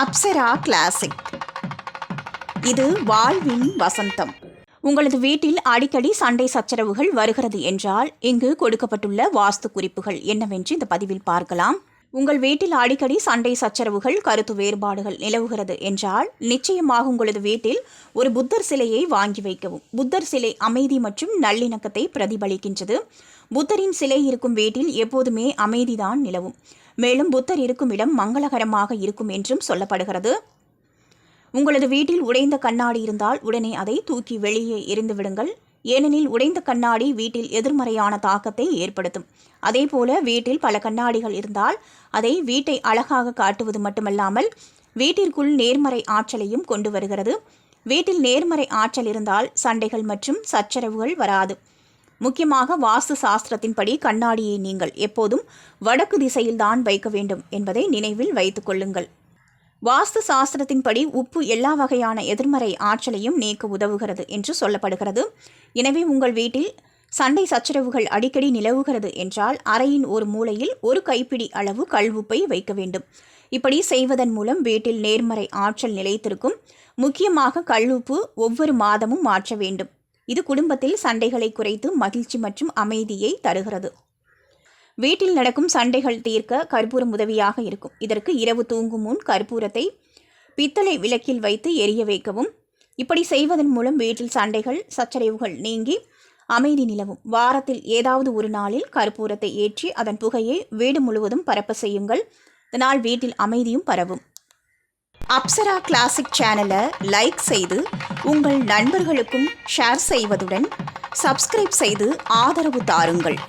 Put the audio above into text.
Apsara classic இது வாழ்வின் வசந்தம். உங்களது வீட்டில் அடிக்கடி சண்டை சச்சரவுகள் வருகிறது என்றால் இங்கு கொடுக்கப்பட்டுள்ள வாஸ்து குறிப்புகள் என்னவென்று இந்த பதிவில் பார்க்கலாம். உங்கள் வீட்டில் அடிக்கடி சண்டை சச்சரவுகள் கருத்து வேறுபாடுகள் நிலவுகிறது என்றால் நிச்சயமாக உங்களது வீட்டில் ஒரு புத்தர் சிலையை வாங்கி வைக்கவும். புத்தர் சிலை அமைதி மற்றும் நல்லிணக்கத்தை பிரதிபலிக்கின்றது. புத்தரின் சிலை இருக்கும் வீட்டில் எப்போதுமே அமைதிதான் நிலவும். மேலும் புத்தர் இருக்கும் இடம் மங்களகரமாக இருக்கும் என்றும் சொல்லப்படுகிறது. உங்களது வீட்டில் உடைந்த கண்ணாடி இருந்தால் உடனே அதை தூக்கி வெளியே எரிந்துவிடுங்கள் ஏனெனில் உடைந்த கண்ணாடி வீட்டில் எதிர்மறையான தாக்கத்தை ஏற்படுத்தும். அதேபோல வீட்டில் பல கண்ணாடிகள் இருந்தால் அதை வீட்டை அழகாக காட்டுவது மட்டுமல்லாமல் வீட்டிற்குள் நேர்மறை ஆற்றலையும் கொண்டு வருகிறது. வீட்டில் நேர்மறை ஆற்றல் இருந்தால் சண்டைகள் மற்றும் சச்சரவுகள் வராது. முக்கியமாக வாஸ்து சாஸ்திரத்தின்படி கண்ணாடியை நீங்கள் எப்போதும் வடக்கு திசையில்தான் வைக்க வேண்டும் என்பதை நினைவில் வைத்துக் கொள்ளுங்கள். வாஸ்து சாஸ்திரத்தின்படி உப்பு எல்லா வகையான எதிர்மறை ஆற்றலையும் நீக்க உதவுகிறது என்று சொல்லப்படுகிறது. எனவே உங்கள் வீட்டில் சண்டை சச்சரவுகள் அடிக்கடி நிலவுகிறது என்றால் அறையின் ஒரு மூலையில் ஒரு கைப்பிடி அளவு கல்வுப்பை வைக்க வேண்டும். இப்படி செய்வதன் மூலம் வீட்டில் நேர்மறை ஆற்றல் நிலைத்திருக்கும். முக்கியமாக கல்லுப்பு ஒவ்வொரு மாதமும் மாற்ற வேண்டும். இது குடும்பத்தில் சண்டைகளை குறைத்து மகிழ்ச்சி மற்றும் அமைதியை தருகிறது. வீட்டில் நடக்கும் சண்டைகள் தீர்க்க கற்பூரம் உதவியாக இருக்கும். இதற்கு இரவு தூங்கும் முன் கற்பூரத்தை பித்தளை விளக்கில் வைத்து எரிய வைக்கவும். இப்படி செய்வதன் மூலம் வீட்டில் சண்டைகள் சச்சரவுகள் நீங்கி அமைதி நிலவும். வாரத்தில் ஏதாவது ஒரு நாளில் கற்பூரத்தை ஏற்றி அதன் புகையை வீடு முழுவதும் பரப்ப செய்யுங்கள். இதனால் வீட்டில் அமைதியும் பரவும். அப்சரா கிளாசிக் சேனலை லைக் செய்து உங்கள் நண்பர்களுக்கும் ஷேர் செய்வதுடன் சப்ஸ்கிரைப் செய்து ஆதரவு தாருங்கள்.